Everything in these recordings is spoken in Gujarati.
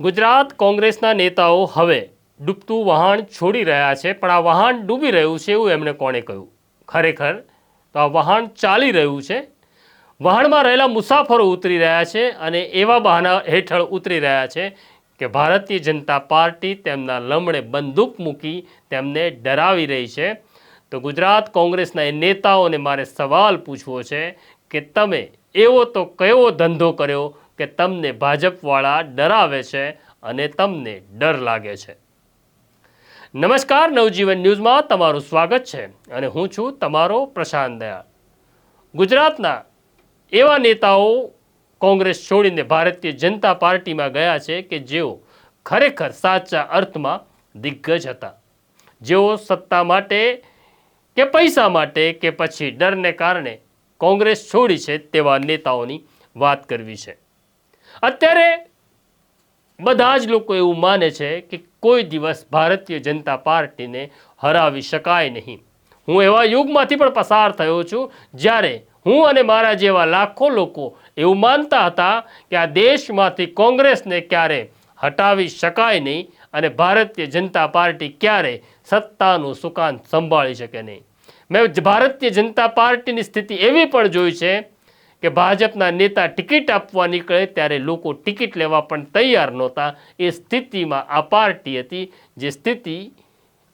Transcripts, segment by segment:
ગુજરાત કોંગ્રેસના નેતાઓ હવે ડૂબતું વહાણ છોડી રહ્યા છે, પણ આ વહાણ ડૂબી રહ્યું છે એવું એમણે કોણે કહ્યું? ખરેખર તો આ વહાણ ચાલી રહ્યું છે? વહાણમાં રહેલા મુસાફરો ઉતરી રહ્યા છે અને એવા બહાના હેઠળ ઉતરી રહ્યા છે કે ભારતીય જનતા પાર્ટી તેમના લમણે બંદૂક મૂકી તેમને ડરાવી રહી છે. તો ગુજરાત કોંગ્રેસના એ નેતાઓને મારે સવાલ પૂછવો છે કે તમે એવો તો કયો ધંધો કર્યો કે તમને ભાજપવાળા ડરાવે છે અને તમને ડર લાગે છે. નમસ્કાર, નવજીવન ન્યૂઝમાં તમારું સ્વાગત છે અને હું છું તમારો પ્રશાંત દયાળ. ગુજરાતના એવા નેતાઓ કોંગ્રેસ છોડીને ભારતીય જનતા પાર્ટીમાં ગયા છે કે જેઓ ખરેખર સાચા અર્થમાં દિગ્ગજ હતા. જેઓ સત્તા માટે કે પૈસા માટે કે પછી ડરને કારણે કોંગ્રેસ છોડી છે તેવા નેતાઓની વાત કરવી છે. અત્યારે બધા જ લોકો એવું માને છે કે કોઈ દિવસ ભારતીય જનતા પાર્ટીને હરાવી શકાય નહીં. હું એવા યુગમાંથી પણ પસાર થયો છું જ્યારે હું અને મારા જેવા લાખો લોકો એવું માનતા હતા કે આ દેશમાંથી કોંગ્રેસને ક્યારે હટાવી શકાય નહીં અને ભારતીય જનતા પાર્ટી ક્યારે સત્તાનું સુકાન સંભાળી શકે નહીં. મેં ભારતીય જનતા પાર્ટીની સ્થિતિ એવી પણ જોઈ છે કે ભાજપના નેતા ટિકિટ આપવા નીકળે ત્યારે લોકો ટિકિટ લેવા પણ તૈયાર નહોતા. એ સ્થિતિમાં આ પાર્ટી હતી, જે સ્થિતિ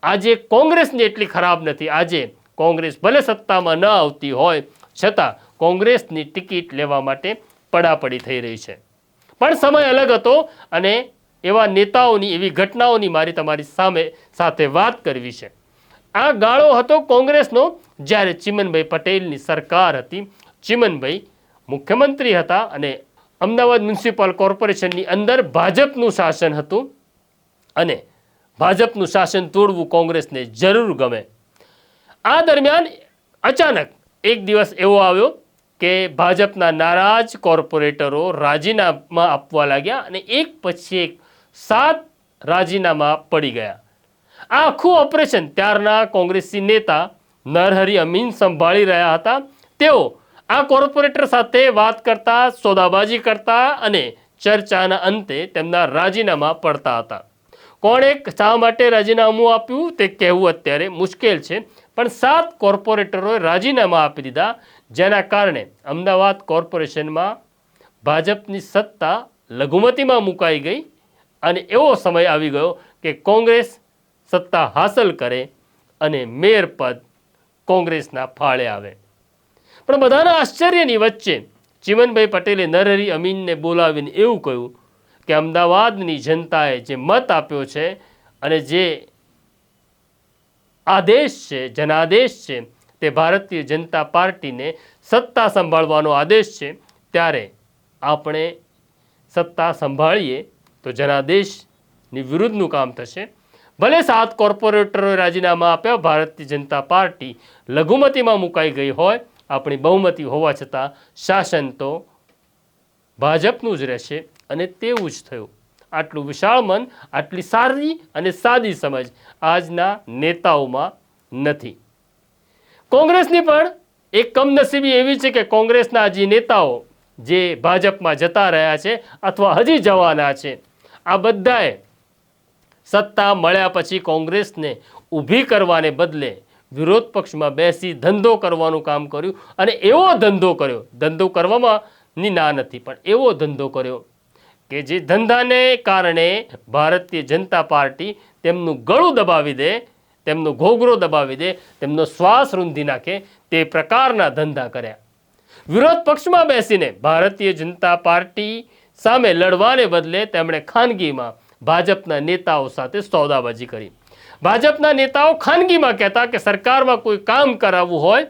આજે કોંગ્રેસની એટલી ખરાબ નથી. આજે કોંગ્રેસ ભલે સત્તામાં ન આવતી હોય, છતાં કોંગ્રેસની ટિકિટ લેવા માટે પડાપડી થઈ રહી છે. પણ સમય અલગ હતો અને એવા નેતાઓની, એવી ઘટનાઓની મારી તમારી સામે સાથે વાત કરવી છે. આ ગાળો હતો કોંગ્રેસનો જ્યારે ચિમનભાઈ પટેલની સરકાર હતી. ચિમનભાઈ મુખ્યમંત્રી હતા અને અમદાવાદ મ્યુનિસિપલ કોર્પોરેશનની અંદર ભાજપનું શાસન હતું અને ભાજપનું શાસન તોડવું કોંગ્રેસને જરૂર ગમે. આ દરમિયાન અચાનક એક દિવસ એવો આવ્યો કે ભાજપના નારાજ કોર્પોરેટરો રાજીનામા આપવા લાગ્યા અને એક પછી એક સાત રાજીનામા પડી ગયા. આ આખું ઓપરેશન ત્યારના કોંગ્રેસી નેતા નરહરિ અમીન સંભાળી રહ્યા હતા. તેઓ આ કોર્પોરેટર સાથે વાત કરતા, સોદાબાજી કરતા અને ચર્ચાના અંતે તેમના રાજીનામા પડતા હતા. કોણે શા માટે રાજીનામું આપ્યું તે કહેવું અત્યારે મુશ્કેલ છે, પણ સાત કોર્પોરેટરોએ રાજીનામા આપી દીધા, જેના કારણે અમદાવાદ કોર્પોરેશનમાં ભાજપની સત્તા લઘુમતીમાં મુકાઈ ગઈ અને એવો સમય આવી ગયો કે કોંગ્રેસ સત્તા હાંસલ કરે અને મેયર પદ કોંગ્રેસના ફાળે આવે. પણ બધાના આશ્ચર્યની વચ્ચે ચીમનભાઈ પટેલે નરહરી અમીનને બોલાવીને એવું કહ્યું કે અમદાવાદની જનતાએ જે મત આપ્યો છે અને જે આદેશ છે, જનાદેશ છે, તે ભારતીય જનતા પાર્ટીને સત્તા સંભાળવાનો આદેશ છે, ત્યારે આપણે સત્તા સંભાળીએ તો જનાદેશની વિરુદ્ધનું કામ થશે. ભલે સાત કોર્પોરેટરોએ રાજીનામા આપ્યા, ભારતીય જનતા પાર્ટી લઘુમતીમાં મુકાઈ ગઈ હોય આપણી બહુમતી હોવા છતાં શાસન તો ભાજપનું જ રહેશે અને તેવું જ થયું. આટલું વિશાળ મન, આટલી સારી અને સાદી સમજ આજના નેતાઓમાં નથી. કોંગ્રેસની પણ એક કમનસીબી એવી છે કે કોંગ્રેસના જે નેતાઓ જે ભાજપમાં જતા રહ્યા છે અથવા હજી જવાના છે, આ બધાએ સત્તા મળ્યા પછી કોંગ્રેસને ઊભી કરવાને બદલે વિરોધ પક્ષમાં બેસી ધંધો કરવાનું કામ કર્યું અને એવો ધંધો કર્યો. ધંધો કરવામાં ની ના નથી, પણ એવો ધંધો કર્યો કે જે ધંધાને કારણે ભારતીય જનતા પાર્ટી તેમનું ગળું દબાવી દે, તેમનો ઘોઘરો દબાવી દે, તેમનો શ્વાસ રૂંધી નાખે તે પ્રકારના ધંધા કર્યા. વિરોધ પક્ષમાં બેસીને ભારતીય જનતા પાર્ટી સામે લડવાને બદલે તેમણે ખાનગીમાં ભાજપના નેતાઓ સાથે સોદાબાજી કરી. ભાજપના નેતાઓ ખાનગીમાં કહેતા કે સરકારમાં કોઈ કામ કરાવવું હોય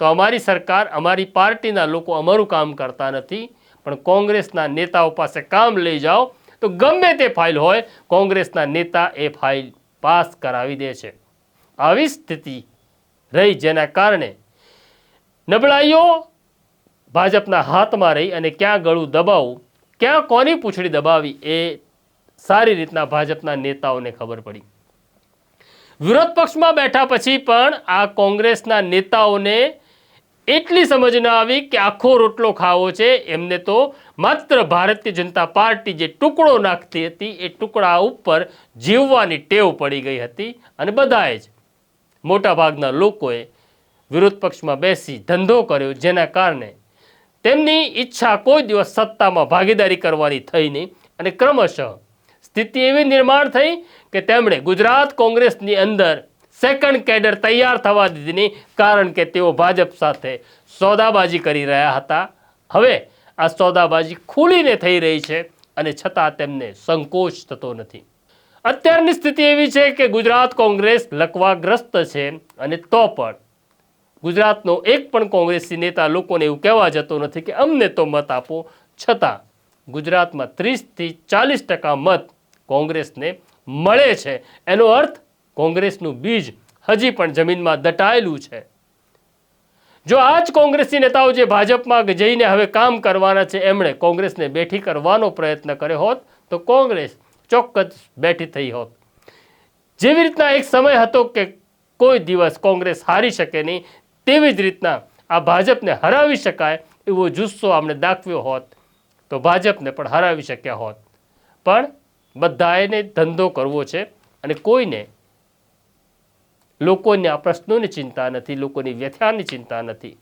તો અમારી સરકાર અમારી પાર્ટીના લોકો અમારું કામ કરતા નથી. પણ કોંગ્રેસના નેતાઓ પાસે કામ લઈ જાઓ તો ગમે તે ફાઇલ હોય, કોંગ્રેસના નેતા એ ફાઇલ પાસ કરાવી દે છે. આવી સ્થિતિ રહી જેના કારણે નબળાઈઓ ભાજપના હાથમાં રહી અને ક્યાં ગળું દબાવવું ક્યાં કોની પૂંછડી દબાવી એ સારી રીતના ભાજપના નેતાઓને ખબર પડી. વિરોધ પક્ષમાં બેઠા પછી પણ આ કોંગ્રેસના નેતાઓને એટલી સમજ ન આવી કે આખો રોટલો ખાવો છે. એમને તો માત્ર ભારતીય જનતા પાર્ટી જે ટુકડો નાખતી હતી, એ ટુકડા ઉપર જીવવાની ટેવ પડી ગઈ હતી અને બધાએ જ મોટાભાગના લોકોએ વિરોધ પક્ષમાં બેસી ધંધો કર્યો, જેના કારણે તેમની ઈચ્છા કોઈ દિવસ સત્તામાં ભાગીદારી કરવાની થઈ નહીં અને ક્રમશઃ સ્થિતિ એવી નિર્માણ થઈ કે તેમણે ગુજરાત કોંગ્રેસની અંદર સેકન્ડ કેડર તૈયાર થવા દીધી કારણ કે તેઓ ભાજપ સાથે સોદાબાજી કરી રહ્યા હતા. હવે આ સોદાબાજી ખુલીને થઈ રહી છે અને છતાં તેમને સંકોચ થતો નથી. અત્યારની સ્થિતિ એવી છે કે ગુજરાત કોંગ્રેસ લકવાગ્રસ્ત છે અને તો પણ ગુજરાતનો એક પણ કોંગ્રેસી નેતા લોકોને એવું કહેવા જતો નથી કે અમને તો મત આપો. છતાં ગુજરાતમાં ત્રીસથી ચાલીસ ટકા મત કોંગ્રેસને મળે છે. એનો અર્થ કોંગ્રેસનું બીજ હજી પણ જમીનમાં દટાયેલું છે. જો આ જ કોંગ્રેસી નેતાઓ જે ભાજપમાં જઈને હવે કામ કરવાના છે, એમણે કોંગ્રેસને બેઠી કરવાનો પ્રયત્ન કર્યો હોત, તો કોંગ્રેસ ચોક્કસ બેઠી થઈ હોત. જેવી રીતના એક સમય હતો કે કોઈ દિવસ કોંગ્રેસ હારી શકે નહીં, તેવી જ રીતના આ ભાજપને હરાવી શકાય એવો જુસ્સો આમણે દાખવ્યો હોત, તો ભાજપને પણ હરાવી શક્યા હોત. પણ બધાને ધંધો કરવો છે અને કોઈને લોકોના પ્રશ્નોની ચિંતા નથી, લોકોની વ્યથાની ચિંતા નથી.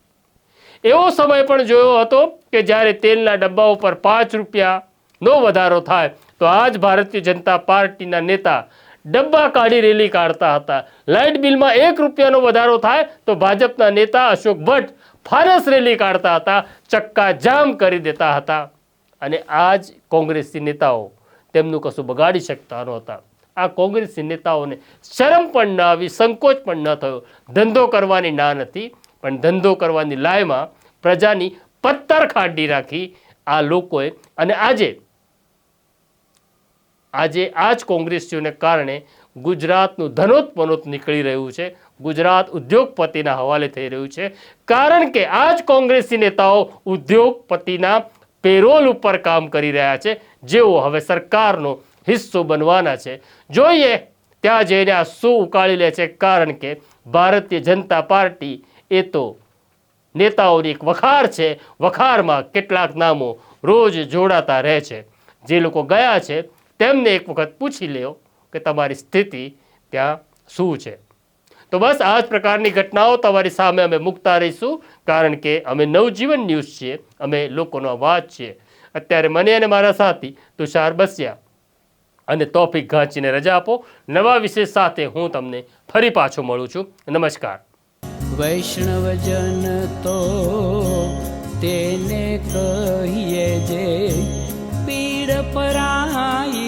એવો સમય પણ જોયો હતો કે જ્યારે તેલના ડબ્બા ઉપર પાંચ રૂપિયાનો વધારો થાય, તો આજ ભારતીય જનતા પાર્ટીના નેતા ડબ્બા કાઢી રેલી કાઢતા હતા. લાઇટ બિલમાં એક રૂપિયાનો વધારો થાય, તો ભાજપના નેતા અશોક ભટ્ટ ફારસ રેલી કાઢતા હતા ચક્કા જામ કરી દેતા હતા. અને આજ કોંગ્રેસી નેતાઓ તેમનું કશું બગાડી શકતા નહોતા. આ કોંગ્રેસી નેતાઓને શરમ પણ ન આવી, સંકોચ પણ ન થયો. ધંધો કરવાની ના નથી, પણ ધંધો કરવાની લાયમાં પ્રજાની પત્તર ખાડી રાખી આ લોકોએ અને આજે આજે આ જ કોંગ્રેસીઓને કારણે ગુજરાતનું ધનોત્પનોત નીકળી રહ્યું છે. ગુજરાત ઉદ્યોગપતિના હવાલે થઈ રહ્યું છે. કારણ કે આ જ કોંગ્રેસી નેતાઓ ઉદ્યોગપતિના પેરોલ ઉપર કામ કરી રહ્યા છે, જેઓ હવે સરકારનો હિસ્સો બનવાના છે. જોઈએ, ત્યાં જઈને આ શું ઉકાળી લે છે, કારણ કે ભારતીય જનતા પાર્ટી એ તો નેતાઓની એક વખાર છે, વખારમાં કેટલાક નામો રોજ જોડાતા રહે છે. જે લોકો ગયા છે, તેમને એક વખત પૂછી લ્યો કે તમારી સ્થિતિ ત્યાં શું છે? તો બસ આ જ પ્રકારની ઘટનાઓ તમારી સામે અમે મૂકતા રહીશું, કારણ કે અમે નવજીવન ન્યૂઝ છીએ, અમે લોકોનો અવાજ છીએ. અત્યારે મને અને મારા સાથી તુષાર બસ્યા અને તોફિક ઘાંચીને રજા આપો. નવા વિશેષ સાથે હું તમને ફરી પાછો મળું છું. નમસ્કાર. વૈષ્ણવજન તો તેને કહીએ જે પીડ પરાઈ